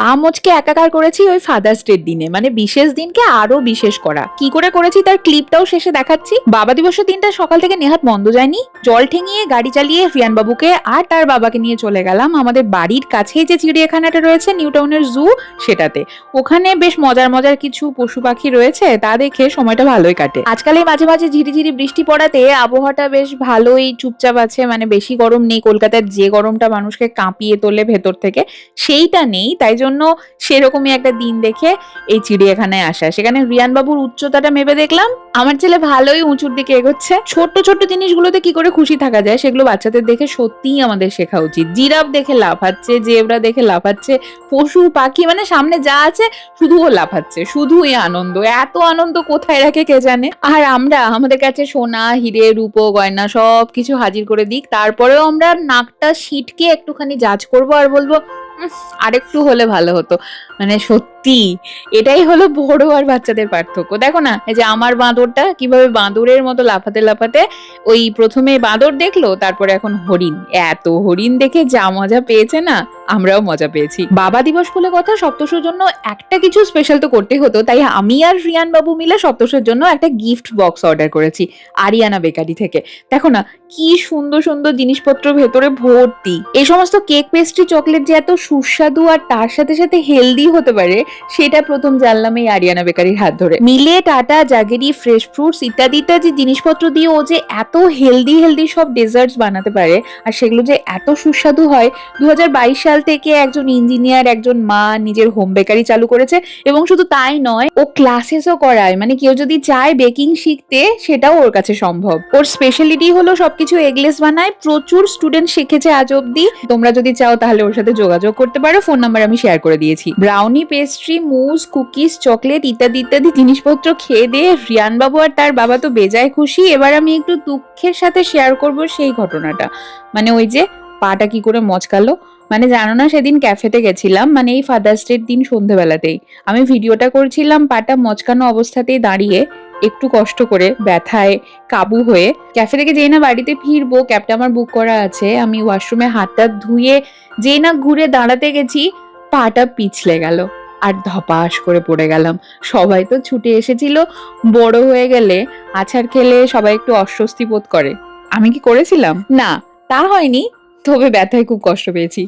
পা মোচকে একাকার করেছি ওই ফাদার্স ডের দিনে। মানে বিশেষ দিনকে আরও বিশেষ করা। কি করে করেছি তার ক্লিপটাও শেষে দেখাচ্ছি। বাবা দিবসের দিনটা সকাল থেকে নেহাত বন্ধ যায়নি। জল ঠেঙিয়ে, গাড়ি চালিয়ে রিয়ান বাবুকে আর তার বাবাকে নিয়ে চলে গেলাম আমাদের বাড়ির কাছেই যে চিড়িয়াখানাটা রয়েছে নিউ টাউনের জু সেটাতে। ওখানে বেশ মজার মজার কিছু পশু পাখি রয়েছে, তা দেখে সময়টা ভালোই কাটে। আজকাল এই মাঝে মাঝে ঝিরিঝিরি বৃষ্টি পড়াতে আবহাওয়াটা বেশ ভালোই চুপচাপ আছে। মানে বেশি গরম নেই। কলকাতার যে গরমটা মানুষকে কাঁপিয়ে তোলে ভেতর থেকে, সেইটা নেই। তাই জন্য সেরকমই একটা দিন দেখে এই চিড়িয়াখানায় আসা। সেখানে রিয়ান বাবুর উচ্চতাটা মেপে দেখলাম। আমার ছেলে ভালোই উঁচুর দিকে এগোচ্ছে। ছোট্ট ছোট্ট জিনিসগুলোতে কি করে খুশি থাকা যায় সেগুলো বাচ্চাদের দেখে সত্যিই আমাদের শেখা উচিত। জিরাফ দেখে লাফাচ্ছে জেবরা দেখে লাফাচ্ছে পশু পাখি মানে সামনে যা আছে শুধু ও লাফাচ্ছে শুধুই আনন্দ। এত আনন্দ কোথায় রাখে কে জানে? আর আমরা আমাদের কাছে সোনা হিরে রূপো গয়না সব কিছু হাজির করে দিক। তারপরেও আমরা নাকটা সিটকে একটুখানি জাজ করব আর বলব "উফ, আরেকটু হলে ভালো হতো। মানে সত্যি, এটাই হলো বড় আর বাচ্চাদের পার্থক্য। দেখো না, এই যে আমার বাঁদরটা কীভাবে বাঁদরের মতো লাফাতে লাফাতে ওই প্রথমে বাঁদর দেখল, তারপরে এখন হরিণ। এত হরিণ দেখে যা মজা পেয়েছে না? আমরাও মজা পেয়েছি। বাবা দিবস বলে কথা সপ্তশুর জন্য একটা কিছু স্পেশাল তো করতে হতো, তাই আমি আর রিয়ান বাবু মিলে সপ্তশুর জন্য একটা গিফট বক্স অর্ডার করেছি, আরিয়ানা বেকারি থেকে। দেখো না, কি সুন্দর সুন্দর জিনিসপত্র ভেতরে ভর্তি। এই সমস্ত কেক পেস্ট্রি চকলেট যে এত সুস্বাদু আর তার সাথে সাথে হেলদি হতে পারে, সেটা প্রথম জানলাম এই আরিয়ানা বেকারির হাত ধরে। মিলে টাটা, জাগেরি ফ্রেশ ফ্রুটস ইত্যাদি ইত্যাদি জিনিসপত্র দিয়ে ও যে এত হেলদি হেলদি সব ডেজার্টস বানাতে পারে, আর সেগুলো যে এত সুস্বাদু হয় দু হাজার বাইশ সাল থেকে একজন ইঞ্জিনিয়ার, একজন মা নিজের হোম বেকারি চালু করেছে এবং শুধু তাই নয়, ও ক্লাসেসও করায়। মানে কেউ যদি চায় বেকিং শিখতে, সেটাও ওর কাছে সম্ভব। ওর স্পেশালিটি হলো সবকিছু এগলেস বানায়। প্রচুর স্টুডেন্ট শিখেছে আজ অব্দি তোমরা যদি চাও তাহলে ওর সাথে যোগাযোগ করতে পারো। ফোন নাম্বার আমি শেয়ার করে দিয়েছি। Brownie pastry mousse cookies chocolate ইত্যাদি ইত্যাদি জিনিসপত্র খেয়ে দিয়ে রিয়ান বাবু আর তার বাবা তো বেজায় খুশি। এবার আমি একটু দুঃখের সাথে শেয়ার করব সেই ঘটনাটা। মানে ওই যে পাটা কি করে মচকালো মানে জানো না সেদিন ক্যাফেতে গেছিলাম মানে এই ফাদার্স ডের দিন সন্ধেবেলাতেই। আমি ভিডিওটা করছিলাম পাটা মচকানো অবস্থাতেই দাঁড়িয়ে, একটু কষ্ট করে, ব্যথায়, কাবু হয়ে। ক্যাফে থেকে যেই না বাড়িতে ফিরবো, ক্যাবটা আমার বুক করা আছে, আমি ওয়াশরুমে হাতটা ধুয়ে যেই না ঘুরে দাঁড়াতে গেছি, পাটা পিছলে গেল, আর ধপাস করে পড়ে গেলাম। সবাই তো ছুটে এসেছিল, বড় হয়ে গেলে আছাড় খেলে সবাই একটু অস্বস্তি বোধ করে। আমি কি করেছিলাম? না, তা হয়নি, তবে ব্যথায় খুব কষ্ট পেয়েছি।